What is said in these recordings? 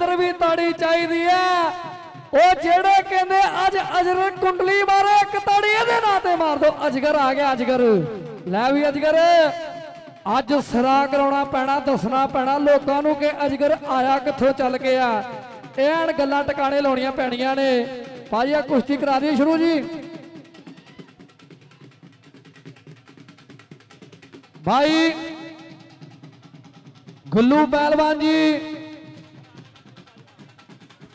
ਇੱਧਰ ਵੀ ਤਾੜੀ ਚਾਹੀਦੀ ਹੈ ਉਹ ਜਿਹੜੇ ਕਹਿੰਦੇ ਅੱਜ ਅਜਰ ਕੁੰਡਲੀ ਮਾਰੋ, ਇੱਕ ਤਾੜੀ ਇਹਦੇ ਨਾਂ ਤੇ ਮਾਰ ਦਿਓ ਅਜਗਰ ਆ ਗਿਆ ਅਜਗਰ। ਲੈ ਵੀ ਅਜਗਰ। ਅੱਜ ਸਿਰਾ ਕਰਾਉਣਾ ਪੈਣਾ, ਦੱਸਣਾ ਪੈਣਾ ਲੋਕਾਂ ਨੂੰ ਕਿ ਅਜਗਰ ਆਇਆ ਕਿੱਥੋਂ ਚੱਲ ਕੇ ਆ। ਐਨ ਗੱਲਾਂ ਟਿਕਾਣੇ ਲਾਉਣੀਆਂ ਪੈਣੀਆਂ ਨੇ। ਭਾਜੀ ਆ ਕੁਸ਼ਤੀ ਕਰਾ ਦੀ ਸ਼ੁਰੂ ਜੀ। ਭਾਈ, ਗੁੱਲੂ ਪਹਿਲਵਾਨ ਜੀ।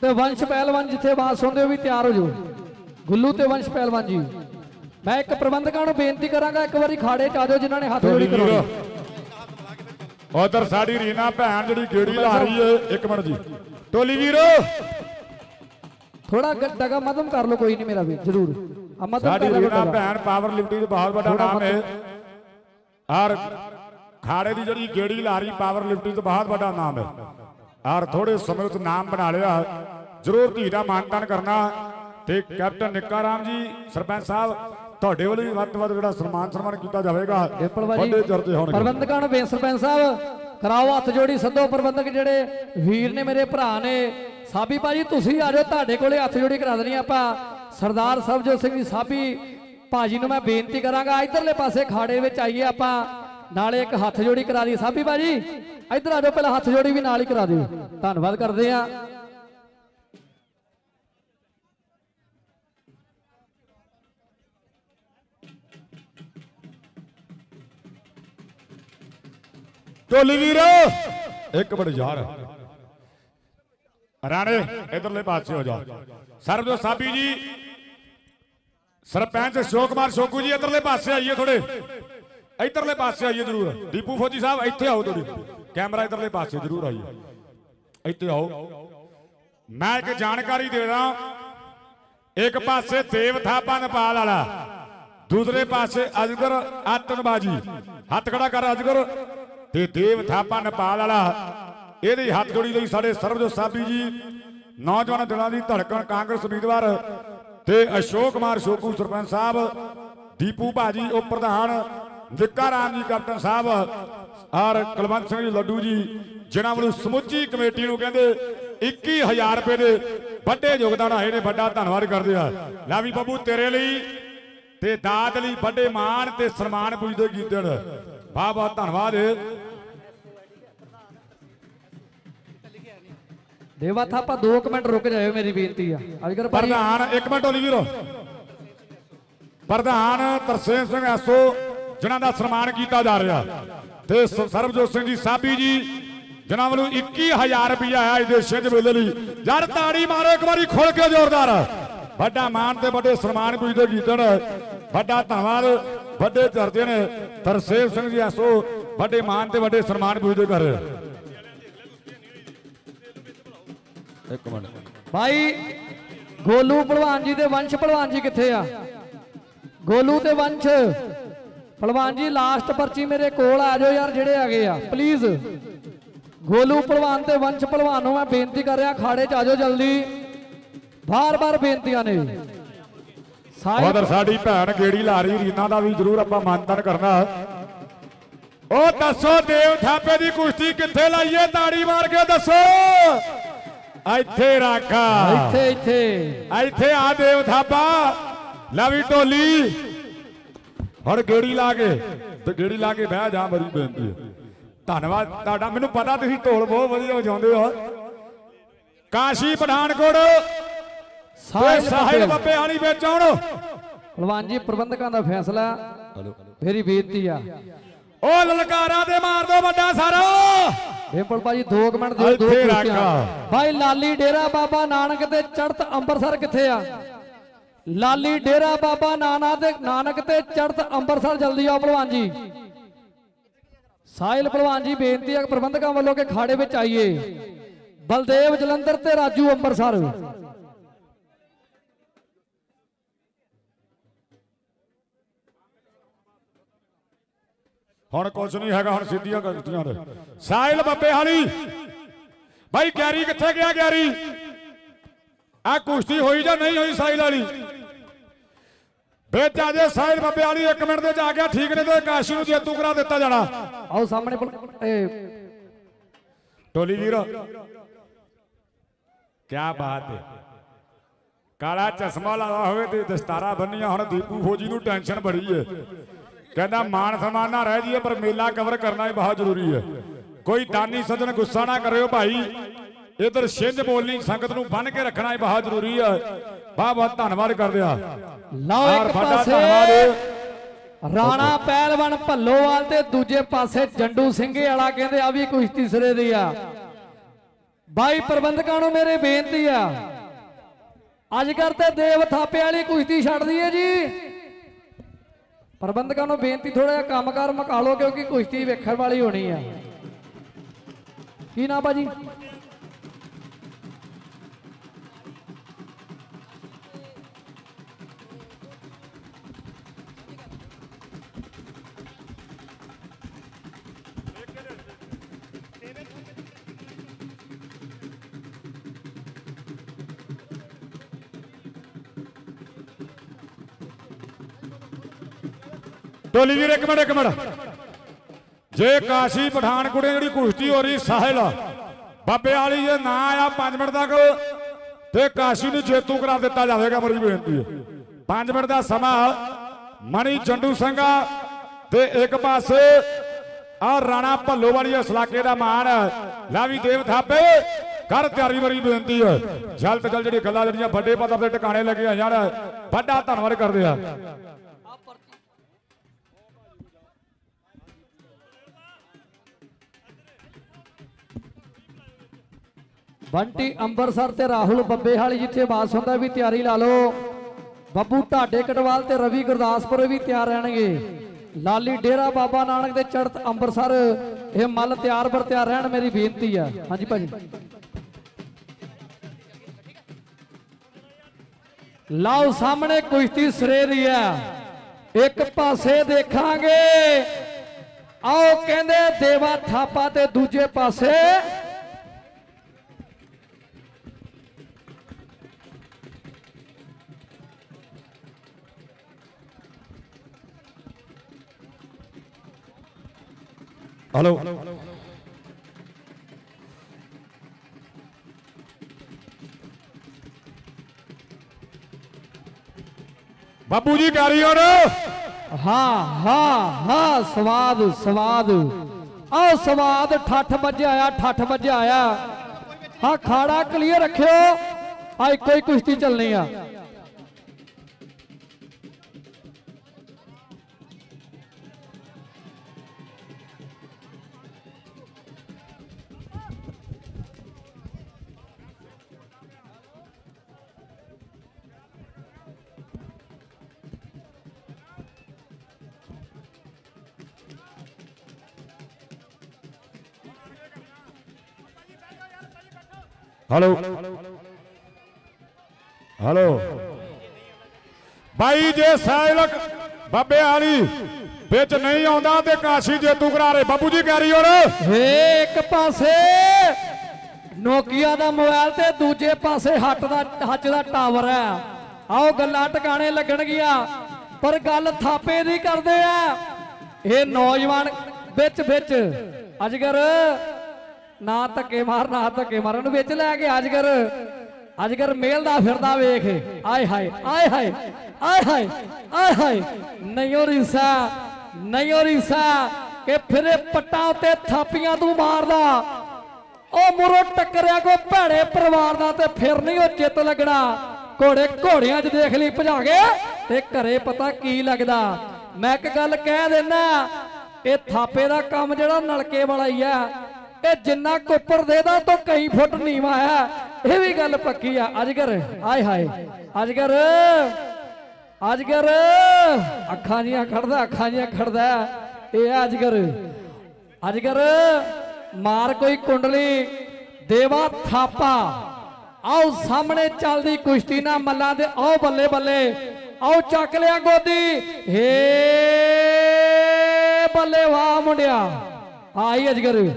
ਤੇ ਵੰਸ਼ ਪਹਿਲਵਾਨ ਜਿੱਥੇ ਆਵਾਜ਼ ਸੁਣਦੇ ਹੋ ਵੀ ਤਿਆਰ ਹੋ ਜਾਓ। ਗੁੱਲੂ ਤੇ ਵੰਸ਼ ਪਹਿਲਵਾਨ ਜੀ। ਮੈਂ ਇੱਕ ਪ੍ਰਬੰਧਕਾਂ ਨੂੰ ਬੇਨਤੀ ਕਰਾਂਗਾ ਇੱਕ ਵਾਰੀ ਖਾੜੇ ਚ ਆ ਜਾਓ ਜਿਨ੍ਹਾਂ ਨੇ ਹੱਥ ਜੋੜੀ ਕਰਾਉਣੀ। ਉਧਰ ਸਾਡੀ ਰੀਨਾ ਭੈਣ ਜਿਹੜੀ ਗੇੜੀ ਲਾ ਰਹੀ ਏ ਇੱਕ ਮਿੰਟ ਜੀ। ਟੋਲੀ ਵੀਰ। ਥੋੜਾ ਡਗਾ ਮਦਮ ਕਰ ਲਓ ਕੋਈ ਨਹੀਂ ਮੇਰਾ ਵੀ ਜਰੂਰ। ਆ ਮਦਮ ਸਾਡੀ ਰੀਨਾ। ਭੈਣ ਪਾਵਰ ਲਿਫਟਿੰਗ ਦਾ ਬਹੁਤ ਵੱਡਾ ਨਾਮ ਹੈ ਔਰ ਖਾੜੇ ਦੀ ਜਿਹੜੀ ਗੇੜੀ ਲਾ ਰਹੀ ਪਾਵਰ ਲਿਫਟਿੰਗ ਦਾ ਬਹੁਤ ਵੱਡਾ ਨਾਮ ਹੈ ਔਰ ਥੋੜੇ ਸਮੇਂ ਵਿੱਚ ਨਾਮ ਬਣਾ ਲਿਆ। ਜ਼ਰੂਰ ਧੀ ਦਾ ਮਾਨਤਾਨ ਕਰਨਾ। ਤੇ ਕੈਪਟਨ ਨਿੱਕਾ ਰਾਮ ਜੀ ਸਰਪੰਚ ਸਾਹਿਬ ਤੁਹਾਡੇ ਵੱਲੋਂ ਵੀ ਵੱਧ ਤੋਂ ਵੱਧ ਜਿਹੜਾ ਸਨਮਾਨ ਸਨਮਾਨ ਕੀਤਾ ਜਾਵੇਗਾ। ਵੱਡੇ ਚਰਚੇ ਹੋਣਗੇ। ਪ੍ਰਬੰਧਕਾਂ ਨੂੰ ਸਰਪੰਚ ਸਾਹਿਬ ਕਰਾਓ ਹੱਥ ਜੋੜੀ ਸੱਦੋ ਪ੍ਰਬੰਧਕ ਜਿਹੜੇ ਵੀਰ ਨੇ ਮੇਰੇ ਭਰਾ ਨੇ। ਸਾਬੀ ਭਾਜੀ ਤੁਸੀਂ ਆ ਜਾਓ ਤੁਹਾਡੇ ਕੋਲੇ ਹੱਥ ਜੋੜੀ ਕਰਾ ਦੇਣੀ ਆਪਾਂ। ਸਰਦਾਰ ਸਰਬਜੋਤ ਸਿੰਘ ਜੀ ਸਾਬੀ ਭਾਜੀ ਨੂੰ ਮੈਂ ਬੇਨਤੀ ਕਰਾਂਗਾ ਇਧਰਲੇ ਪਾਸੇ ਖਾੜੇ ਵਿੱਚ ਆਈਏ ਆਪਾਂ। ਨਾਲੇ ਇੱਕ ਹੱਥ ਜੋੜੀ ਕਰਾ ਦਈਏ ਸਾਬੀ ਭਾਜੀ। ਇੱਧਰ ਆ ਜਾਓ ਪਹਿਲਾਂ ਹੱਥ ਜੋੜੀ ਵੀ ਨਾਲ ਹੀ ਕਰਾ ਦਿਓ। ਧੰਨਵਾਦ ਕਰਦੇ ਆ ਟੋਲੀ ਵੀਰ, ਇੱਕ ਮਿੰਟ ਯਾਰ। ਰਾਣੇ, ਇਧਰਲੇ ਪਾਸੇ ਹੋ ਜਾ ਸਰਬਜੋਤ ਸਾਬੀ ਜੀ, ਸਰਪੰਚ ਅਸ਼ੋਕ ਕੁਮਾਰ ਸ਼ੋਕੂ ਜੀ, ਇਧਰਲੇ ਪਾਸੇ ਆਈਏ ਥੋੜੇ ਇਧਰਲੇ ਪਾਸੇ ਆਈਏ ਜਰੂਰ। ਦੀਪੂ ਫੌਜੀ ਸਾਹਿਬ, ਇੱਥੇ ਆਓ ਥੋੜੀ ਕੈਮਰਾ ਇਧਰਲੇ ਪਾਸੇ ਜਰੂਰ ਆਈਏ। ਇੱਥੇ ਆਓ। ਮੈਂ ਇੱਕ ਜਾਣਕਾਰੀ ਦੇ ਦਾਂ ਇੱਕ ਪਾਸੇ ਦੇਵ ਥਾਪਾ ਨੇਪਾਲ ਵਾਲਾ, ਦੂਸਰੇ ਪਾਸੇ ਅਜਗਰ ਆਤਨਬਾਜੀ ਹੱਥ ਖੜਾ ਕਰ ਅਜਗਰ। ਤੇ ਦੇਵ ਥਾਪਾ ਨੇਪਾਲ ਵਾਲਾ, ਇਹਦੀ ਹੱਥ ਜੋੜੀ ਲਈ ਸਾਡੇ ਸਰਬਜੋਤ ਸਾਬੀ ਜੀ, ਨੌਜਵਾਨ ਦਿਲਾਂ ਦੀ ਧੜਕਣ ਕਾਂਗਰਸ ਉਮੀਦਵਾਰ ਤੇ ਅਸ਼ੋਕ ਕੁਮਾਰ ਸ਼ੋਕੂ ਸਰਪੰਚ ਸਾਹਿਬ, ਦੀਪੂ ਭਾਜੀ ਉਪ ਪ੍ਰਧਾਨ, ਨਿੱਕਾ ਰਾਮ ਜੀ ਕੈਪਟਨ ਸਾਹਿਬ, ਔਰ ਕੁਲਵੰਤ ਸਿੰਘ ਜੀ ਲੱਡੂ ਜੀ, ਜਿਨ੍ਹਾਂ ਵੱਲੋਂ ਸਮੁੱਚੀ ਕਮੇਟੀ ਨੂੰ ਕਹਿੰਦੇ 21000 ਰੁਪਏ ਦੇ ਵੱਡੇ ਯੋਗਦਾਨ ਆਏ ਨੇ, ਵੱਡਾ ਧੰਨਵਾਦ ਕਰਦੇ ਆ। ਲੈ ਵੀ ਬੱਬੂ, ਤੇਰੇ ਲਈ ਤੇ ਦਾਤ ਲਈ ਵੱਡੇ ਮਾਣ ਤੇ ਸਨਮਾਨ ਪੁੱਜਦੇ ਕੀਤੇ ਬਹੁਤ ਬਹੁਤ ਧੰਨਵਾਦ। ਦੇਵਾ ਥਾਪਾ 2 ਮਿੰਟ ਰੁਕ ਜਾਇਓ ਮੇਰੀ ਬੇਨਤੀ ਆ। ਅਜਗਰ ਭਾਜੀ ਪ੍ਰਧਾਨ, ਇੱਕ ਮਿੰਟ ਹੋਲੀ ਵੀਰੋ। ਪ੍ਰਧਾਨ ਤਰਸੇਮ ਸਿੰਘ ਐਸੋ ਜਿਨ੍ਹਾਂ ਦਾ ਸਨਮਾਨ ਕੀਤਾ ਜਾ ਰਿਹਾ। ਤੇ ਸਰਬਜੋਤ ਸਿੰਘ ਜੀ ਸਾਬੀ ਜੀ, ਜਿਨ੍ਹਾਂ ਵੱਲੋਂ 21000 ਰੁਪਇਆ ਆਇਆ ਇਸ ਦੇਸ਼ ਦੇ ਵੇਲੇ ਲਈ। ਯਾਰ ਤਾੜੀ ਮਾਰੋ, ਇੱਕ ਵਾਰੀ ਖੁੱਲ ਕੇ ਜ਼ੋਰਦਾਰ। ਵੱਡਾ ਮਾਨ ਤੇ ਵੱਡੇ ਸਨਮਾਨ ਪੁੱਜਦੇ ਕੀਤੇ ਵੱਡਾ ਧੰਨਵਾਦ, ਵੱਡੇ ਚਰਚੇ ਨੇ ਤਰਸੇਮ ਸਿੰਘ ਜੀ ਐਸੋ ਵੱਡੇ ਮਾਨ ਤੇ ਵੱਡੇ ਸਨਮਾਨ ਪੁੱਜਦੇ ਕਰ ਇੱਕ ਮਿੰਟ। ਭਾਈ ਗੋਲੂ ਭਲਵਾਨ ਜੀ ਤੇ ਵੰਸ਼ ਭਲਵਾਨ ਜੀ ਕਿੱਥੇ ਆ? ਗੋਲੂ ਤੇ ਵੰਸ਼। ਭਲਵਾਨ ਜੀ ਲਾਸਟ ਪਰਚੀ ਮੇਰੇ ਕੋਲ ਆ ਜਾਓ ਯਾਰ ਜਿਹੜੇ ਹੈਗੇ ਆ। ਪਲੀਜ਼ ਗੋਲੂ ਭਲਵਾਨ ਤੇ ਵੰਸ਼ ਭਲਵਾਨ ਨੂੰ ਮੈਂ ਬੇਨਤੀ ਕਰ ਰਿਹਾ ਖਾੜੇ 'ਚ ਆ ਜਾਓ ਜਲਦੀ। ਬਾਰ-ਬਾਰ ਬੇਨਤੀਆਂ ਨੇ। ਉਧਰ ਸਾਡੀ ਭੈਣ ਗੇੜੀ ਲਾ ਰਹੀ ਰੀਨਾ ਦਾ ਵੀ ਜ਼ਰੂਰ ਆਪਾਂ ਮਾਨਤਨ ਕਰਨਾ। ਉਹ ਦੱਸੋ ਦੇਵ ਥਾਪੇ ਦੀ ਕੁਸ਼ਤੀ ਕਿੱਥੇ ਲਾਈਏ? ਤਾੜੀ ਮਾਰ ਕੇ ਦੱਸੋ। ਇੱਥੇ ਰੱਖਾ। ਇੱਥੇ ਇੱਥੇ। ਇੱਥੇ ਆ ਦੇਵ ਥਾਪਾ ਲੈ ਵੀ ਢੋਲੀ। ਹੁਣ ਗੇੜੀ ਲਾ ਕੇ ਤੇ ਗੇੜੀ ਲਾ ਕੇ ਬਹਿ ਜਾ ਮੇਰੀ ਬੇਨਤੀ। ਹੈ। ਧੰਨਵਾਦ ਤੁਹਾਡਾ। ਮੈਨੂੰ ਪਤਾ ਤੁਸੀਂ ਢੋਲ ਬਹੁਤ ਵਧੀਆ ਵਜਾਉਂਦੇ ਹੋ। ਕਾਸ਼ੀ ਪਠਾਨਕੋਟ ਸਾਹਿਲ। ਬੱਬੇ ਹਾਲੀ ਵਿੱਚ ਆਉਣ। ਭਲਵਾਨ ਜੀ ਪ੍ਰਬੰਧਕਾਂ ਦਾ ਫੈਸਲਾ। ਮੇਰੀ ਬੇਨਤੀ ਆ। ਉਹ ਲਲਕਾਰਾ ਦੇ ਮਾਰ ਦੋ ਵੱਡਾ ਸਾਰਾ। ਡਿੰਪਲ ਭਾਜੀ 2 ਮਿੰਟ ਦਿਓ ਦੋ ਇੱਥੇ ਰੱਖ। ਕੁਸ਼ਤੀਆਂ। ਭਾਈ ਲਾਲੀ ਡੇਰਾ ਬਾਬਾ ਨਾਨਕ ਤੇ ਚੜਤ ਅੰਮ੍ਰਿਤਸਰ ਕਿੱਥੇ ਆ? ਲਾਲੀ ਡੇਰਾ ਬਾਬਾ ਨਾਨਾ ਤੇ ਨਾਨਕ ਤੇ ਚੜਤ ਅੰਮ੍ਰਿਤਸਰ ਜਲਦੀ ਆਓ ਭਲਵਾਨ ਜੀ। ਸਾਹਿਲ ਭਲਵਾਨ ਜੀ ਬੇਨਤੀ ਹੈ ਕਿ ਪ੍ਰਬੰਧਕਾਂ ਵੱਲੋਂ ਕਿ ਖਾੜੇ ਵਿੱਚ ਆਈਏ। ਬਲਦੇਵ ਜਲੰਧਰ ਤੇ ਰਾਜੂ ਅੰਮ੍ਰਿਤਸਰ ਹੁਣ ਕੁਝ ਨਹੀਂ ਹੈਗਾ ਹੁਣ ਸਿੱਧੀਆਂ ਕੁਸ਼ਤੀਆਂ ਨੇ। ਸਾਹਿਲ ਬੱਬੇ ਹਾਲੀ ਭਾਈ ਗੈਰੀ ਕਿੱਥੇ ਗਿਆ ਗੈਰੀ? ਆ ਕੁਸ਼ਤੀ ਹੋਈ ਜਾਂ ਨਹੀਂ ਹੋਈ ਸਾਹਿਲ ਵਾਲੀ? ਆ ਜੇ ਸਾਹਿਲ ਬੱਬੇ ਵਾਲੀ 1 ਮਿੰਟ ਦੇ ਚ ਆ ਗਿਆ ਠੀਕ ਨੇ ਤੇ ਕਾਸ਼ੀ ਨੂੰ ਜੇਤੂ ਕਰਾ ਦਿੱਤਾ ਜਾਣਾ। ਆਓ ਸਾਹਮਣੇ ਟੋਲੀ ਵੀਰ। ਕੀ ਬਾਤ ਹੈ ਕਾਲਾ ਚਸ਼ਮਾ ਲਾਇਆ ਹੋਵੇ ਤੇ ਦਸਤਾਰਾ ਬੰਨੀਆਂ ਹੁਣ ਦੀਪੂ ਫੌਜੀ ਨੂੰ ਟੈਨਸ਼ਨ ਬੜੀ ਹੈ ਕਹਿੰਦਾ ਮਾਨ ਸਨਮਾਨ ਨਾ ਰਹਿ ਜੀਏ ਪਰ ਮੇਲਾ ਕਵਰ ਕਰਨਾ ਹੀ ਬਹੁਤ ਜ਼ਰੂਰੀ ਹੈ। ਕੋਈ ਦਾਨੀ ਸੱਜਣ ਗੁੱਸਾ ਨਾ ਕਰਿਓ ਭਾਈ। ਇਧਰ ਛਿੰਝ ਬੋਲਣੀ ਸੰਗਤ ਨੂੰ ਬੰਨ ਕੇ ਰੱਖਣਾ ਹੀ ਬਹੁਤ ਜ਼ਰੂਰੀ ਹੈ। ਬਹੁਤ ਬਹੁਤ ਧੰਨਵਾਦ ਕਰਦੇ ਆ ਲਓ ਇੱਕ ਪਾਸੇ ਰਾਣਾ ਪਹਿਲਵਾਨ ਭੱਲੋਵਾਲ ਤੇ ਦੂਜੇ ਪਾਸੇ ਜੰਡੂ ਸਿੰਘੇ ਵਾਲਾ ਕਹਿੰਦੇ ਆ ਵੀ ਕੁਸ਼ਤੀ ਸਿਰੇ ਦੀ ਆ। ਬਾਈ ਪ੍ਰਬੰਧਕਾਂ ਨੂੰ ਮੇਰੇ ਬੇਨਤੀ ਆ। ਅੱਜ ਕਰ ਤੇ ਦੇਵ ਥਾਪੇ ਵਾਲੀ ਕੁਸ਼ਤੀ ਛੱਡ ਦਈਏ ਜੀ। ਪ੍ਰਬੰਧਕਾਂ ਨੂੰ ਬੇਨਤੀ ਥੋੜਾ ਜਿਹਾ ਕੰਮਕਾਰ ਮੁਕਾ ਲਓ ਕਿਉਂਕਿ ਕੁਸ਼ਤੀ ਵੇਖਣ ਵਾਲੀ ਹੋਣੀ ਆ। ਕੀ ਨਾ ਬਾਜੀ ਟੋਲੀ ਵੀਰ, ਇੱਕ ਮਿੰਟ ਇੱਕ ਮਿੰਟ। ਜੇ ਕਾਸ਼ੀ ਪਠਾਨਕੋਟ ਜਿਹੜੀ ਕੁਸ਼ਤੀ ਹੋ ਰਹੀ, ਸਾਹਿਲ, ਬਾਬੇ ਵਾਲੀ ਜੇ ਨਾ ਆਇਆ 5 ਮਿੰਟ ਤੱਕ, ਤੇ ਕਾਸ਼ੀ ਨੂੰ ਜੇਤੂ ਕਰਾ ਦਿੱਤਾ ਜਾਵੇਗਾ ਮੇਰੀ ਬੇਨਤੀ ਹੈ। 5 ਮਿੰਟ ਦਾ ਸਮਾਂ, ਮਣੀ ਚੰਡੂ ਸਿੰਘਾ ਤੇ ਇੱਕ ਪਾਸੇ ਆ ਰਾਣਾ ਭੱਲੋ ਵਾਲੀ ਇਸ ਇਲਾਕੇ ਦਾ ਮਾਣ ਲੈ ਵੀ ਦੇਵ ਥਾਪੇ, ਕਰ ਤਿਆਰੀ ਮੇਰੀ ਬੇਨਤੀ ਹੈ। ਜਲਦ ਤੋਂ ਜਲਦ ਜਿਹੜੀ ਗੱਲਾਂ, ਜਿਹੜੀਆਂ ਵੱਡੇ ਪੱਧਰ ਤੇ ਟਿਕਾਣੇ ਲੱਗੇ ਆ ਯਾਰ ਵੱਡਾ ਧੰਨਵਾਦ ਕਰਦੇ ਆ ਬੰਟੀ ਅੰਬਰਸਰ ਤੇ ਰਾਹੁਲ ਬੱਬੇ ਵਾਲੀ ਜਿੱਥੇ ਬਾਸ ਹੁੰਦਾ ਵੀ ਤਿਆਰੀ ਲਾ ਲਓ। ਬੱਬੂ ਢਾਡੇ ਕਟਵਾਲ ਤੇ ਰਵੀ ਗੁਰਦਾਸਪੁਰ ਵੀ ਤਿਆਰ ਰਹਿਣਗੇ। ਲਾਲੀ ਡੇਰਾ ਬਾਬਾ ਨਾਨਕ ਦੇ ਚੜਤ ਅੰਮ੍ਰਿਤਸਰ ਇਹ ਮੱਲ ਤਿਆਰ ਬਰ ਤਿਆਰ ਰਹਿਣ ਮੇਰੀ ਬੇਨਤੀ ਆ। ਹਾਂਜੀ ਭਾਜੀ। ਲਾਓ ਸਾਹਮਣੇ ਕੁਸ਼ਤੀ ਸਿਰੇ ਦੀ ਆ। ਇੱਕ ਪਾਸੇ ਦੇਖਾਂਗੇ। ਆਓ ਕਹਿੰਦੇ ਦੇਵਾ ਥਾਪਾ ਤੇ ਦੂਜੇ ਪਾਸੇ ਹਲੋ ਬਾਪੂ ਜੀ ਕਾਰੀਗਰ ਹਾਂ ਹਾਂ ਹਾਂ ਸਵਾਦ ਸਵਾਦ। ਆਹ ਸਵਾਦ ਠੱਠ ਵੱਜਿਆ ਆ ਠੱਠ ਵੱਜਿਆ ਆ। ਹਾਂ ਖਾੜਾ ਕਲੀਅਰ ਰੱਖਿਓ। ਆ ਇੱਕੋ ਹੀ ਕੁਸ਼ਤੀ ਚੱਲਣੀ ਆ। ਹਲੋ ਹਲੋ ਬਾਈ ਜੇ ਸੈਲਕ ਬੱਬੇ ਵਾਲੀ ਵਿੱਚ ਨਹੀਂ ਆਉਂਦਾ ਤੇ ਕਾਸ਼ੀ ਜੇਤੂ ਕਰਾਰੇ ਬਾਪੂ ਜੀ ਕਾਰੀਗਰ ਏ ਇੱਕ ਪਾਸੇ ਨੋਕੀਆ ਦਾ ਮੋਬਾਈਲ ਤੇ ਦੂਜੇ ਪਾਸੇ ਹੱਟ ਦਾ ਹੱਜ ਦਾ ਟਾਵਰ ਹੈ। ਆਓ ਗੱਲਾਂ ਟਿਕਾਣੇ ਲੱਗਣਗੀਆਂ, ਪਰ ਗੱਲ ਥਾਪੇ ਦੀ ਕਰਦੇ ਆ। ਇਹ ਨੌਜਵਾਨ ਵਿੱਚ ਵਿੱਚ ਅਜਗਰ ਨਾ ਧੱਕੇ ਮਾਰ, ਨਾ ਧੱਕੇ ਮਾਰ। ਉਹਨੂੰ ਵਿੱਚ ਲੈ ਕੇ ਅਜਗਰ। ਅਜਗਰ ਮੇਲਦਾ ਫਿਰਦਾ ਵੇਖ। ਆਏ ਹਾਏ ਆਏ ਹਾਏ ਆਏ ਹਾਏ ਆਏ ਹਾਏ। ਨਹੀਂ ਉਹ ਰੀਸਾ, ਨਹੀਂ ਉਹ ਰੀਸਾ ਕਿ ਫਿਰੇ ਪੱਟਾਂ ਉੱਤੇ ਥਾਪੀਆਂ ਤੂੰ ਮਾਰਦਾ। ਉਹ ਮੁਰੋ ਟੱਕਰਿਆ ਕੋ ਭੈੜੇ ਪਰਿਵਾਰ ਦਾ ਤੇ ਫਿਰ ਨਹੀਂ ਉਹ ਚਿੱਤ ਲੱਗਣਾ। ਘੋੜੇ ਘੋੜਿਆਂ 'ਚ ਦੇਖ ਲਈ ਭਜਾ ਕੇ ਤੇ ਘਰੇ ਪਤਾ ਕੀ ਲੱਗਦਾ। ਮੈਂ ਇੱਕ ਗੱਲ ਕਹਿ ਦਿੰਦਾ ਇਹ ਥਾਪੇ ਦਾ ਕੰਮ ਜਿਹੜਾ ਨਲਕੇ ਵਾਲਾ ਹੀ ਆ। ਇਹ ਜਿੰਨਾ ਕੋਪਰ ਦੇਦਾ ਤੋਂ ਕਈ ਫੁੱਟ ਨੀਵਾ ਆ। ਇਹ ਵੀ ਗੱਲ ਪੱਕੀ ਆ। ਅਜਗਰ, ਆਏ ਹਾਏ। ਅਜਗਰ ਅਜਗਰ। ਅੱਖਾਂ ਜੀਆਂ ਖੜਦਾ, ਅੱਖਾਂ ਜੀਆਂ ਖੜਦਾ। ਇਹ ਆ ਅਜਗਰ। ਅਜਗਰ, ਮਾਰ ਕੋਈ ਕੁੰਡਲੀ, ਦੇਵਾ ਥਾਪਾ। ਆਓ ਸਾਹਮਣੇ ਚੱਲਦੀ ਕੁਸ਼ਤੀ ਨਾ ਮੱਲਾਂ ਦੇ, ਆਓ ਬੱਲੇ ਬੱਲੇ। ਆਓ ਚੱਕ ਲਿਆ ਗੋਦੀ। ਹੇ ਬੱਲੇ ਵਾਹ ਮੁੰਡਿਆ। ਆਈ ਅਜਗਰ।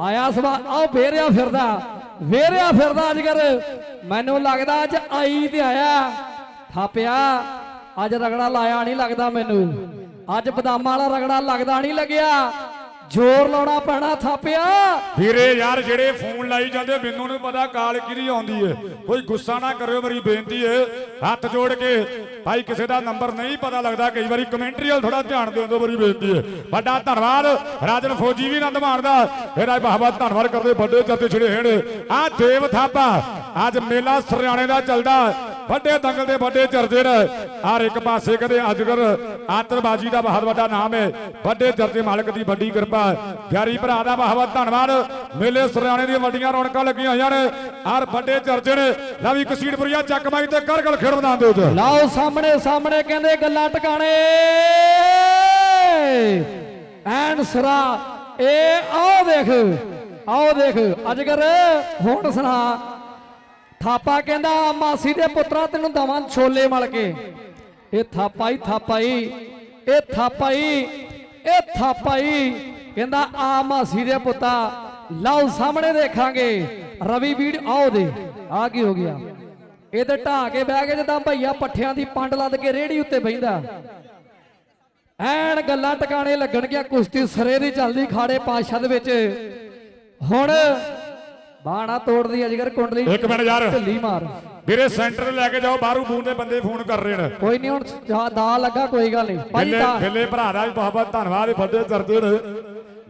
ਆਇਆ ਸਵਾ ਆਓ ਫੇਰਿਆ ਫਿਰਦਾ, ਵੇਰਿਆ ਫਿਰਦਾ ਅਜਗਰ। ਮੈਨੂੰ ਲੱਗਦਾ ਅੱਜ ਆਈ ਤੇ ਆਇਆ। ਥਾਪਿਆ, ਅੱਜ ਰਗੜਾ ਲਾਇਆ ਨਹੀਂ ਲੱਗਦਾ ਮੈਨੂੰ। ਅੱਜ ਬਦਾਮਾਂ ਵਾਲਾ ਰਗੜਾ ਲੱਗਦਾ ਨਹੀਂ ਲੱਗਿਆ। ਜ਼ੋਰ ਲਾਉਣਾ ਪੈਣਾ ਥਾਪਿਆ। ਵੀਰੇ ਯਾਰ, ਜਿਹੜੇ ਫੋਨ ਲਾਈ ਜਾਂਦੇ, ਮੈਨੂੰ ਨਹੀਂ ਪਤਾ ਕਾਲ ਕਿਹਦੀ ਆਉਂਦੀ ਏ। ਕੋਈ ਗੁੱਸਾ ਨਾ ਕਰਿਓ, ਮੇਰੀ ਬੇਨਤੀ ਏ। ਹੱਥ ਜੋੜ ਕੇ, ਭਾਈ, ਕਿਸੇ ਦਾ ਨੰਬਰ ਨਹੀਂ ਪਤਾ ਲੱਗਦਾ, ਕਈ ਵਾਰੀ ਕਮੈਂਟਰੀ ਵੱਲ ਥੋੜਾ ਧਿਆਨ ਦਿਓ ਦਿਓ, ਮੇਰੀ ਬੇਨਤੀ ਏ। ਵੱਡਾ ਧੰਨਵਾਦ, ਰਾਜਨ ਫੌਜੀ ਵੀ ਆਨੰਦ ਮਾਣਦਾ। ਇਹਦਾ ਬਹੁਤ ਧੰਨਵਾਦ ਕਰਦੇ, ਵੱਡੇ ਜੱਤੇ ਛੜੇ ਹਨ ਆ ਦੇਵ ਥਾਪਾ, ਅੱਜ ਮੇਲਾ ਸਰਿਆਣੇ ਦਾ ਚੱਲਦਾ। ਵੱਡੇ ਦੰਗਲ ਦੇ ਵੱਡੇ ਚਰਚੇ ਨੇ। ਹਰ ਇੱਕ ਪਾਸੇ ਕਦੇ ਅਜਗਰ ਆਤਰਬਾਜੀ ਦਾ ਬਹੁਤ ਵੱਡਾ ਨਾਮ ਹੈ ਵੱਡੇ ਚਰਚੇ ਮਾਲਕ ਦੀ ਵੱਡੀ ਕਿਰਪਾ ਪਿਆਰੀ ਭਰਾ ਦਾ ਬਹੁਤ ਬਹੁਤ ਧੰਨਵਾਦ। ਮੇਲੇ ਸਰਿਆਣੇ ਦੀਆਂ ਵੱਡੀਆਂ ਰੌਣਕਾਂ ਲੱਗੀਆਂ ਹੋਈਆਂ ਨੇ। ਹਰ ਵੱਡੇ ਚਰਚੇ ਨੇ। ਲਵੀ ਕਸੀੜਪੁਰੀਆ ਚੱਕ ਮਾਈ ਤੇ ਕਰ ਗਲ ਖੇਡ ਮੈਦਾਨ ਦੇ ਵਿੱਚ। ਲਾਓ ਸਾਹਮਣੇ ਸਾਹਮਣੇ ਕਹਿੰਦੇ ਗੱਲਾਂ ਟਿਕਾਣੇ। ਐਨ ਸਰਾ, ਇਹ ਆਓ ਦੇਖ ਆਓ ਦੇਖ, ਅਜਗਰ, ਹੁਣ ਸੁਣਾ ਥਾਪਾ ਕਹਿੰਦਾ, ਮਾਸੀ ਦੇ ਪੁੱਤਰਾ ਤੈਨੂੰ ਦਵਾਂ ਛੋਲੇ ਮਲ ਕੇ। ਇਹ ਥਾਪਾ ਹੀ ਇਹ ਥਾਪਾ ਇਹ ਥਾਪਾ ਕਹਿੰਦਾ, ਆ ਮਾਸੀ ਦੇ ਪੁੱਤਾ, ਲਾਓ ਸਾਹਮਣੇ ਦੇਖਾਂਗੇ, ਰਵੀ ਵੀੜ ਆਓ ਦੇ। ਆ ਕੀ ਹੋ ਗਿਆ? ਇਹ ਤੇ ਢਾ ਕੇ ਬਹਿ ਕੇ ਜਦਾਂ ਭਈਆ ਪੱਠਿਆਂ ਦੀ ਪੰਡ ਲੱਦ ਕੇ ਰੇੜੀ ਉੱਤੇ ਬਹਿੰਦਾ। ਐਨ ਗੱਲਾਂ ਟਿਕਾਣੇ ਲੱਗਣਗੀਆਂ, ਕੁਸ਼ਤੀ ਸਰੇ ਦੀ ਚੱਲਦੀ ਖਾੜੇ ਪਾਸ਼ਾ ਦੇ ਵਿੱਚ। ਹੁਣ ਬਾਣਾ ਤੋੜਦੀ ਅਜਗਰ ਕੁੰਡਲੀ ਇੱਕ ਮਿੰਟ ਯਾਰ। ਢਿੱਲੀ ਮਾਰ। ਵੀਰੇ ਸੈਂਟਰ ਲੈ ਕੇ ਜਾਓ ਬਾਹਰੋਂ ਬੂਨ ਦੇ ਬੰਦੇ ਫੋਨ ਕਰ ਰਹੇ ਨੇ। ਕੋਈ ਨਹੀਂ ਹੁਣ ਦਾ ਲੱਗਾ ਕੋਈ ਗੱਲ ਨਹੀਂ ਭਾਈ ਦਾ ਬਿੱਲੇ ਭਰਾ ਦਾ ਵੀ ਬਹੁਤ ਬਹੁਤ ਧੰਨਵਾਦ ਵੱਡੇ ਚਰਚੇ ਨੇ।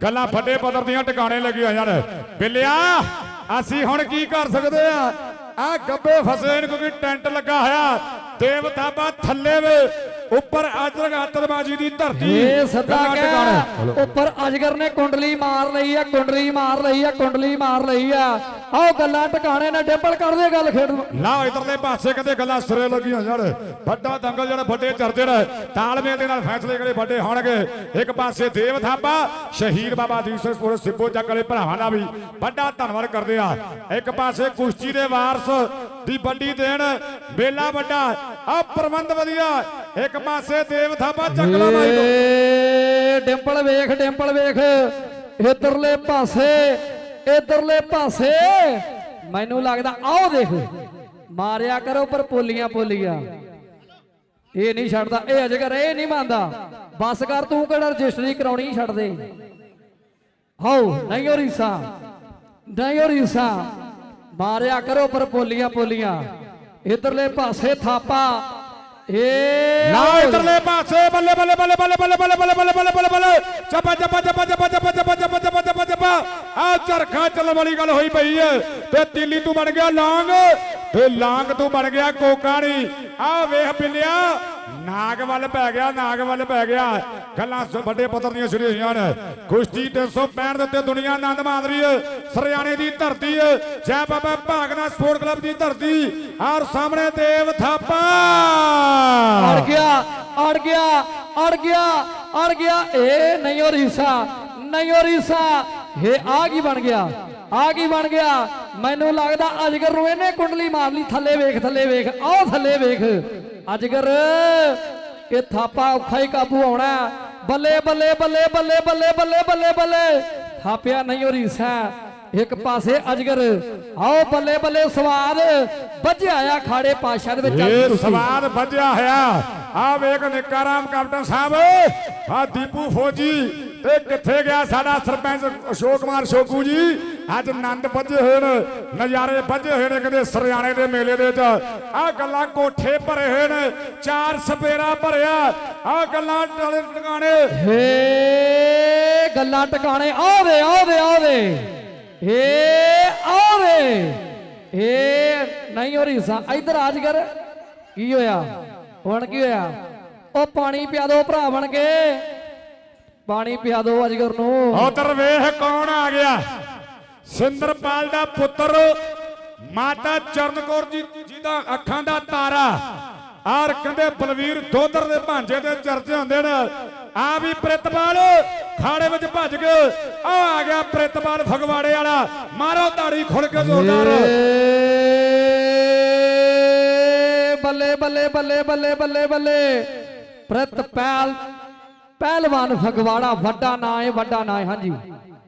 ਗੱਲਾਂ ਫੱਟੇ ਪੱਧਰ ਦੀਆਂ ਟਿਕਾਣੇ ਲੱਗੀਆਂ ਨੇ ਬਿੱਲਿਆ ਅਸੀਂ ਹੁਣ ਕੀ ਕਰ ਸਕਦੇ ਆ? ਆ ਗੱਬੇ ਫਸੇ ਨੇ ਕਿਉਂਕਿ ਟੈਂਟ ਲੱਗਾ ਹੋਇਆ। ਦੇਵ ਥਾਪਾ ਥੱਲੇ ਵੇ ਉੱਪਰ ਅਜਰਗ ਆਤਰਬਾਜੀ ਦੀ ਧਰਤੀ ਇਹ ਸੱਦਾ। ਗਿਆ ਉੱਪਰ ਅਜਗਰ ਨੇ ਕੁੰਡਲੀ ਮਾਰ ਲਈ ਆ ਕੁੰਡਲੀ ਮਾਰ ਲਈ ਆ ਕੁੰਡਲੀ ਮਾਰ ਲਈ ਆ ਆਓ ਗੱਲਾਂ ਟਿਕਾਣੇ ਨਾਲ ਡਿੰਪਲ ਕਰਦੇ ਗੱਲ ਖੇਡ। ਲਾ ਇਧਰਲੇ ਪਾਸੇ ਕਹਿੰਦੇ ਗੱਲਾਂ ਸਿਰੇ ਲੱਗੀਆਂ ਨੇ ਵੱਡਾ ਦੰਗਲ ਜਿਹੜਾ ਵੱਡੇ ਚਰਚੇ ਨੇ ਤਾਲਮੇਲ ਦੇ ਨਾਲ ਫੈਸਲੇ ਕਰੇ ਵੱਡੇ ਹੋਣਗੇ। ਇੱਕ ਪਾਸੇ ਦੇਵ ਥਾਪਾ ਸ਼ਹੀਦ ਬਾਬਾ ਦੀਪ ਸਿੰਘ ਪੁਰ ਸਿੱਬੋ ਚੱਕ ਵਾਲੇ ਭਰਾਵਾਂ ਦਾ ਵੀ ਵੱਡਾ ਧੰਨਵਾਦ ਕਰਦੇ ਆ। ਇੱਕ ਪਾਸੇ ਕੁਸ਼ਤੀ ਦੇ ਵਾਰਸ ਦੀ ਵੱਡੀ ਦੇਣ ਮੇਲਾ ਵੱਡਾ। ਆ ਪ੍ਰਬੰਧ ਵਧੀਆ। ਇੱਕ ਪਾਸੇ ਦੇਵ ਥਾਪਾ ਚੱਕਲਾ ਮਾਈ ਤੋਂ ਏ ਡਿੰਪਲ ਵੇਖ ਡਿੰਪਲ ਵੇਖ। ਇਧਰਲੇ ਪਾਸੇ ਇਧਰਲੇ ਪਾਸੇ। ਮੈਨੂੰ ਲੱਗਦਾ, ਆਓ ਦੇਖ। ਮਾਰਿਆ ਕਰੋ ਪਰ ਪੋਲੀਆਂ ਪੋਲੀਆਂ। ਇਹ ਨਹੀਂ ਛੱਡਦਾ, ਇਹ ਅਜਗਰ ਇਹ ਨਹੀਂ ਮੰਨਦਾ। ਬਸ ਕਰ, ਤੂੰ ਕਿਹੜਾ ਰਜਿਸਟਰੀ ਕਰਾਉਣੀ ਛੱਡ ਦੇ ਹਾਉ ਨਹੀਂ ਹੋ ਰੀਸਾ ਨਹੀਂ ਹੋ ਰੀਸਾ ਮਾਰਿਆ ਕਰੋ ਪਰ ਪੋਲੀਆਂ ਪੋਲੀਆਂ। ਇਧਰਲੇ ਪਾਸੇ ਥਾਪਾ। ਏ ਨਾ ਇਧਰਲੇ ਪਾਸੇ ਬੱਲੇ ਬੱਲੇ ਬੱਲੇ ਬੱਲੇ ਬੱਲੇ ਬੱਲੇ ਬੱਲੇ ਬੱਲੇ ਬੱਲੇ ਬੱਲੇ ਬੱਲੇ ਚੱਪਾ ਚੱਪਾ ਚੱਪਾ ਚੱਪਾ ਚੱਪਾ ਚੱਪਾ ਚੱਪਾ ਚੱਪਾ ਚੱਪਾ ਚੱਪਾ ਆ ਚਰਖਾ ਚੱਲਣ ਵਾਲੀ ਗੱਲ ਹੋਈ ਪਈ ਏ ਤੇ ਤੀਲੀ ਤੂੰ ਬਣ ਗਿਆ ਲਾਂਗ ਤੇ ਲਾਂਗ ਤੂੰ ਬਣ ਗਿਆ ਕੋਕਾਣੀ ਆ ਵੇਖ ਬਿੱਲਿਆ ਨਾਗ ਵੱਲ ਪੈ ਗਿਆ, ਨਾਗ ਵੱਲ ਪੈ ਗਿਆ। ਗੱਲਾਂ ਵੱਡੇ ਪੱਧਰ ਦੀਆਂ ਸ਼ੁਰੂ ਹੋਈਆਂ ਨੇ। ਕੁਸ਼ਤੀ 365 ਦੇ ਉੱਤੇ ਦੁਨੀਆ ਆਨੰਦ ਮਾਣ ਰਹੀ ਏ ਸਰਿਆਣੇ ਦੀ ਧਰਤੀ ਏ ਜੈ ਬਾਬਾ ਭਾਗਨਾ ਸਪੋਰਟ ਕਲੱਬ ਦੀ ਧਰਤੀ। ਔਰ ਸਾਹਮਣੇ ਦੇਵ ਥਾਪਾ। ਅੜ ਗਿਆ ਅੜ ਗਿਆ ਅੜ ਗਿਆ ਅੜ ਗਿਆ। ਇਹ ਨਹੀਂ ਹੋ ਰੀਸਾ, ਨਹੀਂ ਹੋ ਰੀਸਾ। ਇਹ ਆ ਕੀ ਬਣ ਗਿਆ? ਆ ਕੀ ਬਣ ਗਿਆ? ਮੈਨੂੰ ਲੱਗਦਾ ਅਜਗਰ ਨੂੰ ਇਹਨੇ ਕੁੰਡਲੀ ਮਾਰ ਲਈ। ਥੱਲੇ ਵੇਖ ਥੱਲੇ ਵੇਖ ਆਓ ਥੱਲੇ ਵੇਖ। ਅਜਗਰ ਇਹ ਥਾਪਾ ਔਖਾ ਹੀ ਕਾਬੂ ਆਉਣਾ ਬੱਲੇ ਬੱਲੇ ਬੱਲੇ ਬੱਲੇ ਬੱਲੇ ਬੱਲੇ ਬੱਲੇ ਬੱਲੇ। ਥਾਪਿਆ ਨਹੀਂ ਹੋ ਰੀਸਾ। ਇੱਕ ਪਾਸੇ ਅਜਗਰ ਆਓ ਬੱਲੇ ਬੱਲੇ, ਸਵਾਦ। ਵੱਜਿਆ ਆ ਖਾੜੇ ਪਾਸ਼ਾ ਦੇ ਵਿੱਚ। ਚੱਲਦੀ ਇਹ ਕੁਸ਼ਤੀ। ਵੱਜਿਆ ਹੋਇਆ। ਆ ਵੇਖ ਨਿਕਾਰਾਮ ਕੈਪਟਨ ਸਾਹਿਬ। ਆ ਦੀਪੂ ਫੌਜੀ। ਤੇ ਕਿੱਥੇ ਗਿਆ ਸਾਡਾ ਸਰਪੰਚ ਅਸ਼ੋਕ ਕੁਮਾਰ ਸ਼ੋਕੂ ਜੀ? ਅੱਜ ਆਨੰਦ ਵੱਜੇ ਹੋਏ ਨੇ ਨਜ਼ਾਰੇ ਵੱਜੇ ਹੋਏ ਨੇ ਕਹਿੰਦੇ ਸਰਿਆਣੇ ਦੇ ਮੇਲੇ ਦੇ ਵਿੱਚ। ਆ ਗੱਲਾਂ ਕੋਠੇ ਭਰੇ ਹੋਏ ਨੇ ਚਾਰ ਸਪੇਰਾ ਭਰਿਆ। ਆ ਗੱਲਾਂ ਟਲੇ ਟਿਕਾਣੇ। ਹੇ ਗੱਲਾਂ ਟਿਕਾਣੇ ਆਵੇ ਆਵੇ ਆਵੇ। ਏ ਆਵੇ। ਏ ਨਹੀਂ ਹੋ ਰਹੀ ਸਾ। ਇਧਰ ਆਜ ਕਰ। ਕੀ ਹੋਇਆ? ਹੁਣ ਕੀ ਹੋਇਆ? ਉਹ ਪਾਣੀ ਪਿਆ ਦੋ ਭਰਾ ਬਣ ਕੇ। ਪਾਣੀ ਪਿਆ ਦੋ ਅਜਗਰ ਨੂੰ। ਉਧਰ ਵੇਖ ਕੌਣ ਆ ਗਿਆ। ਸਿੰਦਰਪਾਲ ਦਾ ਪੁੱਤਰ ਮਾਤਾ ਚਰਨ ਕੌਰ ਜੀ ਜਿਹਦਾ ਅੱਖਾਂ ਦਾ ਤਾਰਾ। ਆਰ ਕਹਿੰਦੇ ਬਲਵੀਰ ਦੋਦਰ ਦੇ ਭਾਂਜੇ ਦੇ ਚਰਚੇ ਹੁੰਦੇ ਨੇ। ਆ ਵੀ ਪ੍ਰਿਤਪਾਲ ਖਾੜੇ ਵਿੱਚ ਭੱਜ ਗਏ ਆ ਆ ਗਿਆ ਪ੍ਰਿਤਪਾਲ ਫਗਵਾੜੇ ਵਾਲਾ। ਮਾਰੋ ਤਾੜੀ ਖੁੱਲ ਕੇ ਜ਼ੋਰਦਾਰ। ਏ ਬੱਲੇ ਬੱਲੇ ਬੱਲੇ ਬੱਲੇ ਬੱਲੇ ਬੱਲੇ। ਪ੍ਰਤਪਾਲ ਪਹਿਲਵਾਨ ਫਗਵਾੜਾ ਵੱਡਾ ਨਾਂ ਹੈ, ਵੱਡਾ ਨਾਂ ਹੈ, ਹਾਂਜੀ।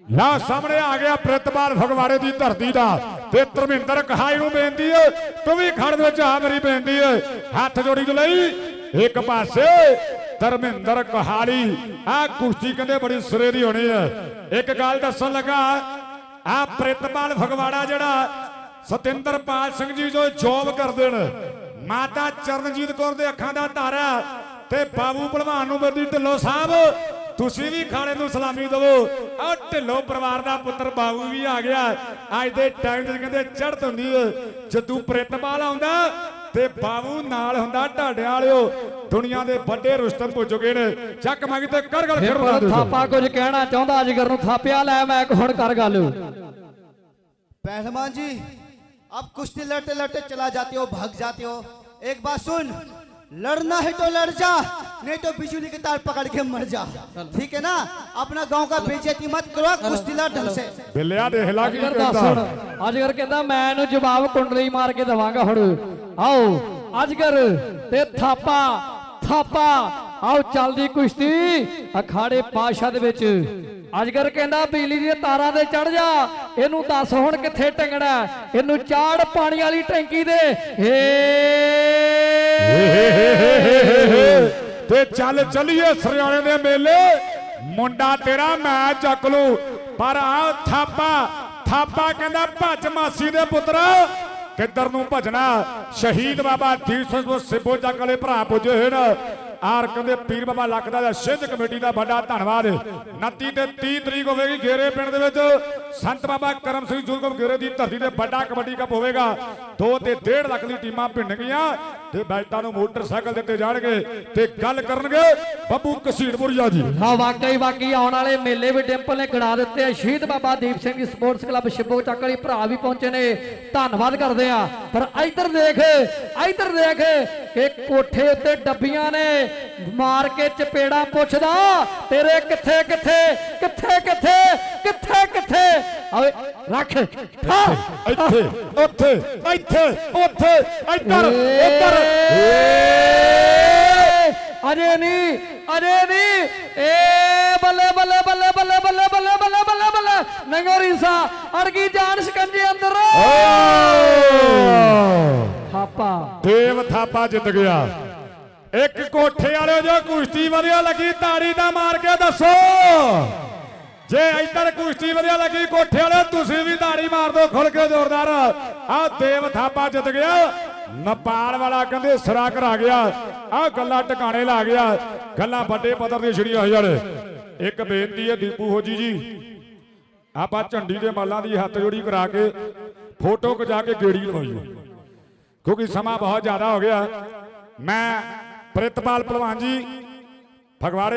ਲਾ ਸਾਹਮਣੇ ਆ ਗਿਆ ਪ੍ਰਿਤਪਾਲ ਫਗਵਾੜੇ ਦੀ ਧਰਤੀ ਦਾ ਤੇ ਧਰਮਿੰਦਰ ਕਹਾਈ ਨੂੰ ਬੇਨਤੀ ਏ ਤੂੰ ਵੀ ਖੜ ਦੇ ਵਿੱਚ ਆ ਮੇਰੀ ਬੇਨਤੀ ਏ ਹੱਥ ਜੋੜੀ ਤੋਂ ਲਈ ਇੱਕ ਪਾਸੇ ਧਰਮਿੰਦਰ ਕਹਾਲੀ, ਆ ਕੁਸ਼ਤੀ ਕਹਿੰਦੇ ਬੜੀ ਸਿਰੇ ਦੀ ਹੋਣੀ ਹੈ। ਇੱਕ ਗੱਲ ਦੱਸਣ ਲੱਗਾ, ਆ ਪ੍ਰਿਤਪਾਲ ਫਗਵਾੜਾ ਜਿਹੜਾ ਸਤਿੰਦਰਪਾਲ ਸਿੰਘ ਜੀ ਜੋ ਜੋਬ ਕਰਦੇ ਨੇ, ਮਾਤਾ ਚਰਨਜੀਤ ਕੌਰ ਦੇ ਅੱਖਾਂ ਦਾ ਧਾਰਾ ਤੇ ਬਾਬੂ ਭਲਵਾਨ ਨੂੰ ਮੇਰੀ ਢਿੱਲੋਂ ਸਾਹਿਬ ਤੁਸੀਂ ਵੀ ਖਾਣੇ ਨੂੰ ਸਲਾਮੀ ਦਿਵੋ ਆ ਢਿੱਲੋਂ ਪਰਿਵਾਰ ਦਾ ਪੁੱਤਰ ਬਾਬੂ ਵੀ ਆ ਗਿਆ ਅੱਜ ਦੇ ਟਾਈਮ 'ਚ ਕਹਿੰਦੇ ਚੜ੍ਹਤ ਹੁੰਦੀ ਹੈ ਜਦੋਂ ਪ੍ਰਿਤਪਾਲ ਆਉਂਦਾ ਤੇ ਬਾਬੂ ਨਾਲ ਹੁੰਦਾ ਢਾਡਿਆਂ ਵਾਲਿਓ ਦੁਨੀਆ ਦੇ ਵੱਡੇ ਰੁਸਤਮ ਹੋ ਚੁੱਕੇ ਨੇ ਚੱਕ ਮੰਗੀ ਤੇ ਕਰ ਗੱਲ ਫਿਰ ਬਣਾ ਫਿਰ ਦਿਓ ਥਾਪਾ ਕੁਝ ਕਹਿਣਾ ਚਾਹੁੰਦਾ ਅਜਗਰ ਨੂੰ ਥਾਪਿਆ ਲੈ ਮੈਂ ਹੁਣ ਕਰ ਗੱਲ पहलवान जी अब कुश्ती लड़ते लड़ते चला जाते हो भाग जाते हो एक बात सुन लड़ना है तो लड़ जा नहीं तो बिजली की तार पकड़ के मर जा ठीक है ना अपना गांव का बेइज्जती मत करो कुश्ती लड़ ढंग से ਬਿੱਲਿਆ ਦੇ ਹਿਲਾ ਕੀ ਅਜਗਰ ਦੱਸ ਹੁਣ ਕਹਿੰਦਾ ਅਜਗਰ ਕਹਿੰਦਾ ਮੈਂ ਇਹਨੂੰ ਜਵਾਬ ਕੁੰਡਲੀ ਮਾਰ ਕੇ ਦਵਾਂਗਾ ਹੁਣ ਆਓ ਅਜਗਰ ਤੇ ਥਾਪਾ ਥਾਪਾ ਆਓ ਚੱਲਦੀ ਕੁਸ਼ਤੀ ਅਖਾੜੇ ਪਾਸ਼ਾ ਦੇ ਵਿੱਚ ਅਜਗਰ ਕਹਿੰਦਾ ਬਿਜਲੀ ਦੀਆਂ ਤਾਰਾਂ ਤੇ ਚੜ ਜਾ, ਇਹਨੂੰ ਦੱਸ ਹੁਣ ਕਿੱਥੇ ਟੰਗਣਾ ਇਹਨੂੰ ਚਾੜ ਪਾਣੀ ਵਾਲੀ ਟੈਂਕੀ ਦੇ। ਏ ਤੇ ਚੱਲ ਚੱਲੀਏ ਸਰਿਆਣੇ ਦੇ ਮੇਲੇ। ਮੁੰਡਾ ਤੇਰਾ ਮੈਂ ਚੱਕ ਲੂ। ਪਰ ਆ ਥਾਪਾ ਥਾਪਾ ਕਹਿੰਦਾ ਭੱਜ ਮਾਸੀ ਦੇ ਪੁੱਤਰ। ਕਿੱਧਰ ਨੂੰ ਭਜਣਾ? ਸ਼ਹੀਦ ਬਾਬਾ ਦੀਪ ਸਿੰਘ ਸਿੱਬੋ ਚੱਕ ਵਾਲੇ ਭਰਾ ਪੁੱਜੇ ਹੋਏ ਨੇ। ਆਰ ਕਹਿੰਦੇ, ਪੀਰ ਬਾਬਾ ਲੱਖ ਦਾ ਸਿੱਧ ਕਮੇਟੀ ਦਾ ਵੱਡਾ ਧੰਨਵਾਦ 29 ਤੇ 30 ਤਰੀਕ ਹੋਵੇਗੀ ਗੇਰੇ ਪਿੰਡ ਦੇ ਵਿੱਚ। ਸੰਤ ਬਾਬਾ ਕਰਮ ਸਿੰਘ ਜੁਲਗਮ ਗੇਰੇ ਦੀ ਧਰਤੀ ਤੇ ਵੱਡਾ ਕਬੱਡੀ ਕੱਪ ਹੋਵੇਗਾ। 2 ਤੇ 1.5 ਲੱਖ ਦੀ ਟੀਮਾਂ ਭਿੰਨਗੀਆਂ ਤੇ ਬੈਲਟਾਂ ਨੂੰ ਮੋਟਰਸਾਈਕਲ ਦਿੱਤੇ ਜਾਣਗੇ ਤੇ ਗੱਲ ਕਰਨਗੇ ਬੱਬੂ ਕਸੀੜਪੁਰੀਆ ਜੀ। ਹਾਂ, ਵਾਕਈ ਵਾਕਈ ਆਉਣ ਵਾਲੇ ਮੇਲੇ ਵੀ ਡਿੰਪਲ ਨੇ ਗੜਾ ਦਿੱਤੇ ਆ। ਸ਼ਹੀਦ ਬਾਬਾ ਦੀਪ ਸਿੰਘ ਸਪੋਰਟਸ ਕਲੱਬ ਸ਼ਿਬੋ ਚੱਕ ਵਾਲੀ ਭਰਾ ਵੀ ਪਹੁੰਚੇ ਨੇ। ਧੰਨਵਾਦ ਕਰਦੇ ਆ। ਪਰ ਇੱਧਰ ਦੇਖ ਇੱਧਰ ਦੇਖ ਕਿ ਕੋਠੇ ਉੱਤੇ ਡੱਬੀਆਂ ਨੇ। ਮਾਰ ਕੇ ਚਪੇੜਾ ਪੁੱਛਦਾ ਤੇਰੇ ਕਿੱਥੇ ਕਿੱਥੇ ਕਿੱਥੇ ਕਿੱਥੇ ਕਿੱਥੇ ਕਿੱਥੇ? ਓਏ ਰੱਖ ਠਾ ਇੱਥੇ ਉੱਥੇ ਇੱਥੇ ਉੱਥੇ ਇੱਧਰ ਉੱਧਰ। ਏ, ਅਜੇ ਨਹੀਂ ਅਜੇ ਨਹੀਂ ਏ ਬੱਲੇ ਬੱਲੇ ਬੱਲੇ ਬੱਲੇ ਬੱਲੇ ਬੱਲੇ ਬੱਲੇ ਬੱਲੇ ਬੱਲੇ। ਨੰਗੋਰੀਸਾ ਅੜ ਗਈ ਜਾਨ ਸ਼ਿਕੰਜੇ ਅੰਦਰ। ਥਾਪਾ। ਦੇਵ ਥਾਪਾ ਜਿੱਤ ਗਿਆ। ਇੱਕ ਕੋਠੇ ਵਾਲੇ ਜੋ ਕੁਸ਼ਤੀ ਵਧੀਆ ਲੱਗੀ ਤਾੜੀ ਦਾ ਮਾਰ ਕੇ ਦੱਸੋ। ਜੇ ਇੱਧਰ ਕੁਸ਼ਤੀ ਵਧੀਆ ਲੱਗੀ ਕੋਠੇ ਵਾਲੇ ਤੁਸੀਂ ਵੀ ਤਾੜੀ ਮਾਰ ਦਿਓ ਖੁੱਲ ਕੇ ਜ਼ੋਰਦਾਰ। ਆਹ ਦੇਵ ਥਾਪਾ ਜਿੱਤ ਗਿਆ। ਨੇਪਾਲ ਵਾਲਾ ਕਹਿੰਦੇ ਸਿਰਾ ਕਰਾ ਗਿਆ। ਆਹ ਗੱਲਾਂ ਟਿਕਾਣੇ ਲਾ ਗਿਆ। ਗੱਲਾਂ ਵੱਡੇ ਪੱਧਰ ਦੀਆਂ ਛੜੀਆਂ ਹੋਈਆਂ ਨੇ। ਇੱਕ ਬੇਨਤੀ ਹੈ ਦੀਪੂ ਹੋਜੀ ਜੀ, ਆਪਾਂ ਝੰਡੀ ਦੇ ਮਾਲਾਂ ਦੀ ਹੱਥ ਜੋੜੀ ਕਰਾ ਕੇ ਫੋਟੋ ਖਿਚਾ ਕੇ ਗੇੜੀ ਲਵਾਈਓ ਕਿਉਂਕਿ ਸਮਾਂ ਬਹੁਤ ਜ਼ਿਆਦਾ ਹੋ ਗਿਆ। ਮੈਂ ਪ੍ਰਿਤਪਾਲ ਪਹਿਲਵਾਨ ਜੀ, ਫਗਵਾੜੇ